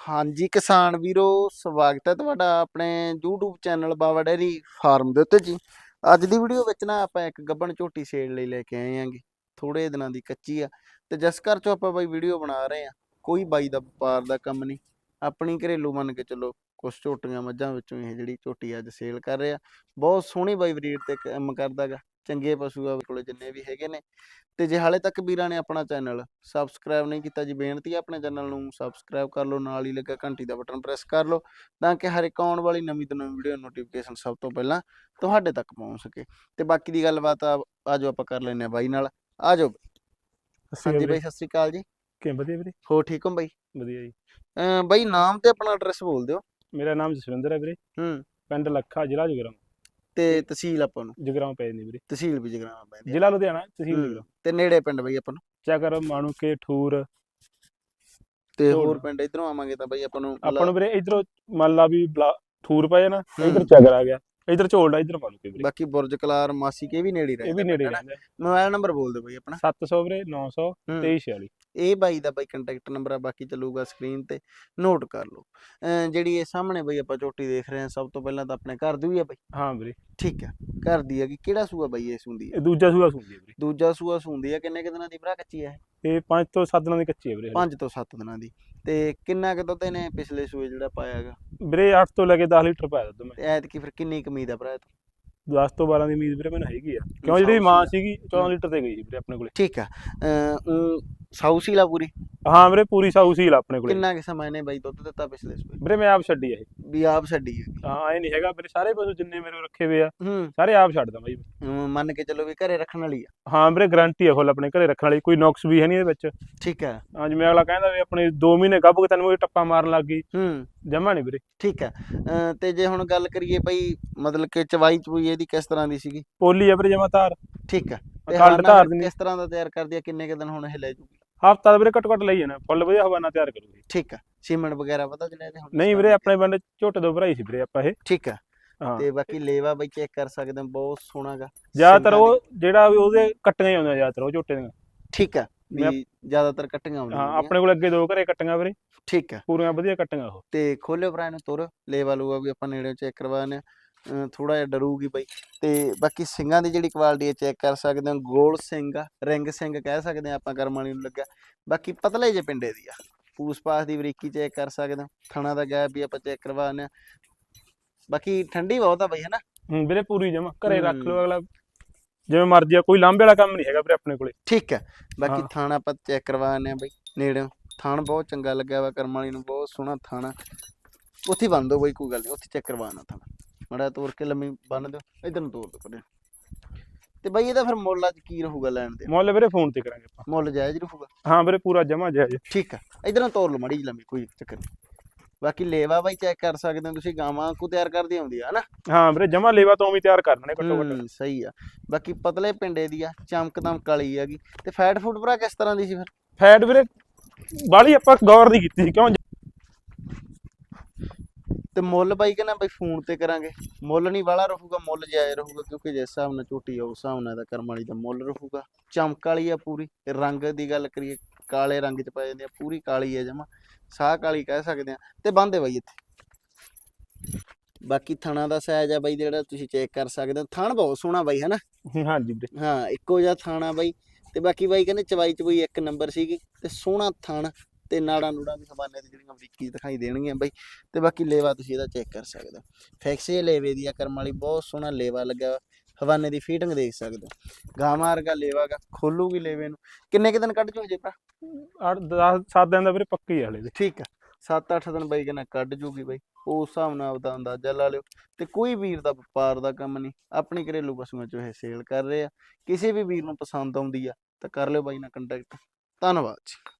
ਹਾਂਜੀ, ਕਿਸਾਨ ਵੀਰੋ, ਸਵਾਗਤ ਹੈ ਤੁਹਾਡਾ ਆਪਣੇ YouTube channel Bawa dairy farm ਦੇ ਉੱਤੇ ਜੀ। ਅੱਜ ਦੀ ਵੀਡੀਓ ਵਿੱਚ ਨਾ ਆਪਾਂ ਇੱਕ ਗੱਬਣ ਝੋਟੀ ਸੇਲ ਲਈ ਲੈ ਕੇ ਆਏ ਆਂਗੇ ਥੋੜੇ ਦਿਨਾਂ ਦੀ ਕੱਚੀ ਆ ਤੇ ਜਿਸ ਘਰ ਚੋਂ ਆਪਾਂ ਬਾਈ ਵੀਡੀਓ ਬਣਾ ਰਹੇ ਆ ਕੋਈ ਬਾਈ ਦਾ ਵਪਾਰ ਦਾ ਕੰਮ ਨਹੀਂ। ਆਪਣੀ ਘਰੇਲੂ ਮੰਨ ਕੇ ਚੱਲੋ ਕੁਝ ਝੋਟੀਆਂ ਮੱਝਾਂ ਵਿੱਚੋਂ ਇਹ ਜਿਹੜੀ ਝੋਟੀ ਅੱਜ ਸੇਲ ਕਰ ਰਹੇ। ਆ ਬਹੁਤ ਸੋਹਣੀ ਬਾਈ ਬਰੀਡ ਤੇ ਕੰਮ ਕਰਦਾਗਾ ਚੰਗੇ ਪਸ਼ੂ ਆ ਕੋਲੇ ਜਿੰਨੇ ਵੀ ਹੈਗੇ ਨੇ। ਤੇ ਜੇ ਹਾਲੇ ਤੱਕ ਵੀਰਾਂ ਨੇ ਆਪਣਾ ਚੈਨਲ ਸਬਸਕ੍ਰਾਈਬ ਨਹੀਂ ਕੀਤਾ ਜੀ ਬੇਨਤੀ ਹੈ ਆਪਣੇ ਚੈਨਲ ਨੂੰ ਸਬਸਕ੍ਰਾਈਬ ਕਰ ਲਓ ਨਾਲ ਹੀ ਲੱਗਾ ਘੰਟੀ ਦਾ ਬਟਨ ਪ੍ਰੈਸ ਕਰ ਲਓ ਤਾਂ ਕਿ ਹਰ ਇੱਕ ਆਉਣ ਵਾਲੀ ਨਵੀਂ ਤੋਂ ਨਵੀਂ ਵੀਡੀਓ ਨੋਟੀਫਿਕੇਸ਼ਨ ਸਭ ਤੋਂ ਪਹਿਲਾਂ ਤੁਹਾਡੇ ਤੱਕ ਪਹੁੰਚ ਸਕੇ। ਤੇ ਬਾਕੀ ਦੀ ਗੱਲਬਾਤ ਆ ਆਜੋ ਆਪਾਂ ਕਰ ਲੈਨੇ ਆ ਬਾਈ। ਨਾਲ ਆਜੋ ਹਾਂਜੀ ਬਾਈ ਸਤਿ ਸ੍ਰੀ ਅਕਾਲ ਜੀ। ਕਿ ਵਧੀਆ ਵੀਰੇ? ਹੋ ਠੀਕ ਹੋ ਬਾਈ? ਵਧੀਆ ਜੀ। ਬਾਈ ਨਾਮ ਤੇ ਆਪਣਾ ਐਡਰੈਸ ਬੋਲ ਦਿਓ। ਮੇਰਾ ਨਾਮ ਜਸਵਿੰਦਰ ਹੈ ਵੀਰੇ। ਹੂੰ। ਪਿੰਡ ਲੱਖਾ ਜ਼ਿਲ੍ਹਾ ਜਗਰਾਉਂ। ਤੇ ਤਹਿਸੀਲ ਆਪਾਂ ਨੂੰ ਜਗਰਾਉਂ ਪੈ ਜਾਂਦੀ ਵੀਰੇ ਤਹਿਸੀਲ ਵੀ ਜਗਰਾਵਾਂ ਪੈਂਦੀ। ਜ਼ਿਲ੍ਹਾ ਲੁਧਿਆਣਾ ਤਹਿਸੀਲ ਜਗਰਾਉਂ ਤੇ ਨੇੜੇ ਪਿੰਡ ਬਾਈ ਆਪਾਂ ਨੂੰ ਚੱਕਰ ਮਾਣੂਕੇ ਠੂਰ ਤੇ। ਹੋਰ ਪਿੰਡ ਇਧਰੋਂ ਆਵਾਂਗੇ ਤਾਂ ਬਾਈ ਆਪਾਂ ਨੂੰ ਆਪਾਂ ਨੂੰ ਵੀਰੇ ਇਧਰੋਂ ਮੰਨ ਲਾ ਵੀ ਬਲਾ- ਠੂਰ ਪੈ ਜਾਣਾ। ਇਧਰ ਚੱਕਰ ਆ ਗਿਆ ਇਧਰ ਝੋਲਦਾ ਇਧਰ ਮਾਣੂਕੇ ਵੀਰੇ। ਬਾਕੀ ਬੁਰਜ ਕਲਾਰ ਮਾਸੀ ਕੇ ਵੀ ਨੇੜੇ ਹੀ ਇਹ ਰਹਿੰਦੇ ਵੀ ਨੇੜੇ? ਰਹਿੰਦਾ। ਮੋਬਾਈਲ ਨੰਬਰ ਬੋਲ ਦਿਓ ਬਾਈ ਆਪਣਾ। 700 ਵੀਰੇ 900 ਹੂੰ। 2346 ਇਹ ਬਾਈ ਦਾ ਬਾਈ ਕੰਟੈਕਟ ਨੰਬਰ ਆ ਬਾਕੀ ਚੱਲੂਗਾ ਸਕਰੀਨ ਤੇ। ਨੋਟ ਕਰ ਲਓ। ਜਿਹੜੀ ਇਹ ਸਾਹਮਣੇ ਬਾਈ ਆਪਾਂ ਚੋਟੀ ਦੇਖ ਰਹੇ ਹਾਂ ਸਭ ਤੋਂ ਪਹਿਲਾਂ ਤਾਂ ਆਪਣੇ ਘਰ ਦੀ ਹੀ ਆ ਬਾਈ। ਹਾਂ ਵੀਰੇ। ਠੀਕ ਹੈ ਘਰ ਦੀ ਹੈਗੀ ਕਿਹੜਾ ਸੂਆ ਬਾਈ ਇਹ ਸੁੰਦੀ ਹੈ ਇਹ ਦੂਜਾ ਸੂਆ ਸੁਣਦੀ ਹੈ ਵੀਰੇ। ਦੂਜਾ ਸੂਆ ਸੁੰਦੀ ਹੈ ਕਿੰਨੇ ਕੁ ਦਿਨਾਂ ਦੀ ਭਰਾ ਕੱਚੀ ਹੈ ਇਹ 5 ਤੋਂ 7 ਦਿਨਾਂ ਦੀ ਕੱਚੀ ਹੈ ਵੀਰੇ ਹਲੇ। 5 ਤੋਂ 7 ਦਿਨਾਂ ਦੀ। ਤੇ ਕਿੰਨਾ ਕੁ ਦੁੱਧ ਇਹਨੇ ਪਿਛਲੇ ਸੂਏ ਜਿਹੜਾ ਪਾਇਆ ਹੈਗਾ? ਵੀਰੇ 8 ਤੋਂ ਲੈ ਕੇ 10 ਲੀਟਰ ਪਾਇਆ ਦੁੱਧ ਮੈਂ। ਤੇ ਐਤਕੀ ਫਿਰ ਕਿੰਨੀ ਕੁ ਉਮੀਦ ਆ ਭਰਾ 10 ਤੋਂ? 12 ਦੀ ਉਮੀਦ ਵੀਰੇ ਮੈਨੂੰ ਹੈਗੀ ਆ। ਕਿਉਂ ਜਿਹੜੀ ਮਾਂ ਸੀਗੀ 14 ਲੀਟਰ ਤੇ ਗਈ ਸੀ ਵੀਰੇ ਆਪਣੇ ਕੋਲੇ। ਠੀਕ ਆ। ਸਾਊ ਲਾ ਪੂਰੀ? ਹਾਂ ਵੀਰੇ ਪੂਰੀ ਸਾਊ ਸੀਲ ਆ ਆਪਣੇ ਕੋਲੇ। ਕਿੰਨਾ ਕੁ ਸਮਾਂ ਇਹਨੇ ਬਾਈ ਦੁੱਧ ਦਿੱਤਾ ਪਿਛਲੇ ਸੂਏ ਵੀਰੇ ਮੈਂ ਆਪ ਛੱਡੀ ਆ ਇਹ। ਵੀ ਆਪ ਛੱਡੀ ਹੈਗੀ ਹਾਂ ਇਹ ਨਹੀਂ ਹੈਗਾ ਮੇਰੇ ਸਾਰੇ ਪਸ਼ੂ ਜਿੰਨੇ ਮੇਰੇ ਰੱਖੇ ਹੋਏ ਆ ਹੂੰ। ਸਾਰੇ ਆਪ ਛੱਡਦਾ ਬਾਈ ਮੰਨ ਕੇ ਚੱਲੋ ਵੀ ਘਰੇ ਰੱਖਣ ਵਾਲੀ ਆ। ਹਾਂ ਵੀਰੇ ਗਾਰੰਟੀ ਆ ਫੁੱਲ ਆਪਣੇ ਘਰੇ ਰੱਖਣ ਵਾਲੀ ਕੋਈ ਨੁਕਸ ਵੀ ਹੈ ਨਹੀਂ ਇਹਦੇ ਵਿੱਚ। ਠੀਕ ਹੈ ਹਾਂ ਜਿਵੇਂ ਅਗਲਾ ਕਹਿੰਦਾ ਵੀ ਆਪਣੇ 2 ਮਹੀਨੇ ਗੱਭ ਕੇ ਤੈਨੂੰ ਇਹ ਟੱਪਾ ਮਾਰਨ ਲੱਗ ਗਈ। ਹੂੰ। ਜਮਾ ਨਹੀਂ ਵੀਰੇ। ਠੀਕ ਹੈ ਤੇ ਜੇ ਹੁਣ ਗੱਲ ਕਰੀਏ ਬਈ ਮਤਲਬ ਕਿ ਚਵਾਈ ਚਵੂਈ ਇਹਦੀ ਕਿਸ ਤਰ੍ਹਾਂ ਦੀ ਸੀਗੀ? ਪੋਲੀ ਆ ਵੀਰੇ ਜਮਾ ਧਾਰ ਠੀਕ ਹੈ ਤੇ ਧਾਰ ਦਿੰਦੀ। ਕਿਸ ਤਰ੍ਹਾਂ ਦਾ ਤਿਆਰ ਕਰਦੀ ਆ ਕਿੰਨੇ ਕੁ ਦਿਨ ਹੁਣ ਇਹ ਲੈ ਜੂਗੀ? ਹਫਤਾ ਦਾ ਵੀਰੇ ਘੱਟ ਘੱਟ ਲਈ ਜਾਣਾ ਫੁੱਲ ਵਧੀਆ ਹਵਾਨਾ ਤਿਆਰ ਕਰੂਗੀ। ਠੀਕ ਹੈ ਸੀਮੈਂਟ ਵਗੈਰਾ ਪਤਾ ਜਿਹੜੇ ਇਹਦੇ ਹੁਣ ਨਹੀਂ ਵੀਰੇ ਆਪਣੇ ਪਿੰਡ ਝੋਟੇ ਤੋਂ ਭਰਾਈ ਸੀ ਵੀਰੇ ਆਪਾਂ ਇਹ। ਠੀਕ ਹਾਂ। ਤੇ ਬਾਕੀ ਲੇਵਾ ਬਈ ਚੈੱਕ ਕਰ ਸਕਦੇ ਹੋ ਬਹੁਤ ਸੋਹਣਾਗਾ ਜ਼ਿਆਦਾਤਰ ਉਹ ਜਿਹੜਾ ਵੀ ਉਹਦੇ ਕੱਟੀਆਂ ਹੀ ਆਉਂਦੀਆਂ ਜ਼ਿਆਦਾਤਰ ਉਹ ਝੋਟੇ ਦੀਆਂ। ਠੀਕ ਮੈਂ- ਵੀ ਜ਼ਿਆਦਾਤਰ ਕੱਟੀਆਂ ਆਉਂਦੀਆਂ ਹਾਂ। ਆਪਣੇ ਕੋਲ ਅੱਗੇ ਦੋ ਘਰੇ ਕੱਟੀਆਂ ਵੀਰੇ। ਠੀਕ ਹੈ ਪੂਰੀਆਂ ਵਧੀਆ ਕੱਟੀਆਂ ਉਹ। ਤੇ ਖੋਲਿਓ ਭਰਾ ਨੂੰ ਤੁਰ ਲੇਵਾ ਲੂਆ ਵੀ ਆਪਾਂ ਨੇੜੇ ਚੈੱਕ ਕਰਵਾਉਂਦੇ ਆ ਥੋੜਾ ਜਿਹਾ ਡਰੂਗੀ ਬਈ। ਤੇ ਬਾਕੀ ਸਿੰਘਾਂ ਦੀ ਜਿਹੜੀ ਕੁਆਲਿਟੀ ਹੈ ਚੈੱਕ ਕਰ ਸਕਦੇ ਹੋ। ਗੋਲ ਸਿੰਘ ਰਿੰਗ ਸਿੰਘ ਕਹਿ ਸਕਦੇ ਆ ਆਪਾਂ ਕਰਮਾਣੀ ਨੂੰ ਲੱਗਾ ਬਾਕੀ ਪਤਲੇ ਜੇ ਪਿੰਡੇ ਦੀ ਆ। ਪੂਸ ਪਾਸ ਦੀ ਬਰੀਕੀ ਚੈੱਕ ਕਰ ਸਕਦੇ ਹੋ। ਥਣਾ ਦਾ ਗੈਪ ਵੀ ਆਪਾਂ ਚੈੱਕ ਕਰਵਾਉਂਦੇ ਆ ਬਾਕੀ ਠੰਡੀ ਬਹੁਤ ਆ ਬਈ ਹਨਾ? ਹੂੰ ਵੀਰੇ ਪੂਰੀ ਜਮਾ। ਘਰੇ ਰੱਖ ਲਓ ਹੂੰ। ਅਗਲਾ। ਜਿਵੇਂ ਮਰਜ਼ੀ ਆ ਕੋਈ ਲਾਂਬੇ ਵਾਲਾ ਕੰਮ ਨਹੀਂ ਹੈਗਾ ਵੀਰੇ ਆਪਣੇ ਕੋਲੇ। ਠੀਕ ਹੈ ਬਾਕੀ ਹਾਂ। ਥਾਣਾ ਆਪਾਂ ਚੈੱਕ ਕਰਵਾਉਂਦੇ ਆ ਬਈ ਨੇੜਿਓਂ। ਥਾਣ ਬਹੁਤ ਚੰਗਾ ਲੱਗਿਆ ਵਾ ਕਰਮਾਣੀ ਨੂੰ ਬਹੁਤ ਸੋਹਣਾ ਥਾਣਾ। ਉੱਥੇ ਬੰਨ ਦਿਓ ਬਈ ਕੋਈ ਗੱਲ ਨਹੀਂ। ਉੱਥੇ ਚੈੱਕ ਕਰਵਾਉਣਾ ਥਾਣਾ। ਮੜਾ ਤੋੜ ਕੇ ਲੰਮੀ ਬੰਨ ਦਿਓ ਇਧਰ ਨੂੰ ਤੋੜ ਦਿਓ ਪਰੇ। ਤੇ ਬਈ ਇਹਦਾ ਫਿਰ ਮੁੱਲ ਅੱਜ ਕੀ ਰਹੂਗਾ ਲੈਣ ਦੇ ਮੁੱਲ ਵੀਰੇ ਫੋਨ ਤੇ ਕਰਾਂਗੇ ਆਪਾਂ। ਮੁੱਲ ਜਾਇਜ਼ ਰਹੂਗਾ? ਹਾਂ ਵੀਰੇ ਪੂਰਾ ਜਮਾ ਜਾਇਜ਼। ਠੀਕ ਆ ਇਧਰ ਨੂੰ ਤੋੜ ਲਓ ਮੜੀ ਲੰਮੀ ਕੋਈ ਚੱਕਰ ਨਹੀਂ। ਬਾਕੀ ਲੇਵਾ ਬਾਈ ਚੈੱਕ ਕਰ ਸਕਦੇ ਹੋ ਤੁਸੀਂ ਗਾਵਾਂ ਕੋ ਤਿਆਰ ਕਰਦੀ ਆਉਂਦੀ ਆ ਹਨਾ? ਹਾਂ ਵੀਰੇ ਜਮਾ ਲੇਵਾ ਤੋਂ ਵੀ ਤਿਆਰ ਕਰਨੇ ਘੱਟੋ ਘੱਟ। ਹੂੰ, ਸਹੀ ਆ। ਬਾਕੀ ਪਤਲੇ ਪਿੰਡੇ ਦੀ ਆ ਚਮਕ ਦਮਕ ਵਾਲੀ ਹੈਗੀ। ਤੇ ਫੈਟ ਫੂਡ ਭਰਾ ਕਿਸ ਤਰ੍ਹਾਂ ਦੀ ਸੀ ਫਿਰ? ਫੈਟ ਵੀਰੇ ਬਾਲੀ ਆਪਾਂ ਗੌਰ ਨਹੀਂ ਕੀਤੀ ਸੀ, ਕਿਉਂ ਤੇ ਮੁੱਲ ਬਾਈ ਕਹਿੰਦਾ ਬਾਈ ਫੋਨ ਤੇ ਕਰਾਂਗੇ। ਮੁੱਲ ਨਹੀਂ ਵਾਲਾ ਰਹੂਗਾ ਮੁੱਲ ਜਾਇਜ਼ ਰਹੂਗਾ ਕਿਉਂਕਿ ਜਿਸ ਹਿਸਾਬ ਨਾਲ ਝੋਟੀ ਆ ਉਸ ਹਿਸਾਬ ਨਾਲ ਦਾ ਕਰਮ ਵਾਲੀ ਦਾ ਮੁੱਲ ਰਹੂਗਾ। ਚਮਕ ਵਾਲੀ ਆ ਪੂਰੀ ਤੇ ਰੰਗ ਦੀ ਗੱਲ ਕਰੀਏ ਕਾਲੇ ਰੰਗ ਚ ਪੈ ਜਾਂਦੀ ਆ ਪੂਰੀ ਕਾਲੀ ਆ ਜਮਾ। ਸਾਹ ਕਾਲੀ ਕਹਿ ਸਕਦੇ ਆ ਤੇ ਬੰਦੇ ਬਾਈ ਇੱਥੇ। ਬਾਕੀ ਥਣਾ ਦਾ ਸਾਈਜ਼ ਆ ਬਾਈ ਜਿਹੜਾ ਤੁਸੀਂ ਚੈੱਕ ਕਰ ਸਕਦੇ ਹੋ। ਥਣ ਬਹੁਤ ਸੋਹਣਾ ਬਾਈ ਹਨਾ? ਹਾਂਜੀ ਵੀਰੇ। ਹਾਂ ਇੱਕੋ ਜਿਹਾ ਥਾਣਾ ਬਾਈ। ਤੇ ਬਾਕੀ ਬਾਈ ਕਹਿੰਦੇ ਚਵਾਈ ਚਵਈ ਇੱਕ ਨੰਬਰ ਸੀਗੀ ਤੇ ਸੋਹਣਾ ਥਣ। ਤੇ ਨਾੜਾਂ ਨੂੜਾਂ ਵੀ ਹਵਾਨੇ ਤੇ ਜਿਹੜੀਆਂ ਬਰੀਕੀ ਦਿਖਾਈ ਦੇਣਗੀਆਂ ਬਾਈ ਤੇ ਬਾਕੀ ਲੇਵਾ ਤੁਸੀਂ ਇਹਦਾ ਚੈੱਕ ਕਰ ਸਕਦੇ ਹੋ। ਫੈਕਸੇ ਲੇਵੇ ਦੀ ਆ ਕਰਮ ਵਾਲੀ ਬਹੁਤ ਸੋਹਣਾ ਲੇਵਾ ਲੱਗਾ ਹਵਾਨੇ ਦੀ ਫੀਟਿੰਗ ਦੇਖ ਸਕਦੇ ਹੋ। ਵਰਗਾ ਲੇਵਾ ਗਾ ਖੋਲੂਗੀ ਲੇਵੇ ਨੂੰ। ਕਿੰਨੇ ਕੁ ਦਿਨ ਕੱਢ ਜੂ ਹਜੇ ਭਰਾ? 8 10 7 ਦਿਨ ਦਾ ਵੀਰੇ ਪੱਕੀ ਹਲੇ। ਦੇ ਠੀਕ ਆ 7-8 ਦਿਨ ਬਾਈ ਕਹਿੰਦਾ ਕੱਢ ਜੂਗੀ ਬਾਈ। ਉਸ ਹਿਸਾਬ ਨਾਲ ਆਪਦਾ ਅੰਦਾਜ਼ਾ ਲਾ ਲਿਓ। ਤੇ ਕੋਈ ਵੀਰ ਦਾ ਵਪਾਰ ਦਾ ਕੰਮ ਨਹੀਂ ਆਪਣੀ ਘਰੇਲੂ ਪਸ਼ੂਆਂ ਚੋਂ ਇਹ ਸੇਲ ਕਰ ਰਹੇ ਆ। ਕਿਸੇ ਵੀ ਵੀਰ ਨੂੰ ਪਸੰਦ ਆਉਂਦੀ ਆ ਤਾਂ ਕਰ ਲਿਓ ਬਾਈ ਨਾਲ ਕੰਟੈਕਟ ਧੰਨਵਾਦ ਜੀ।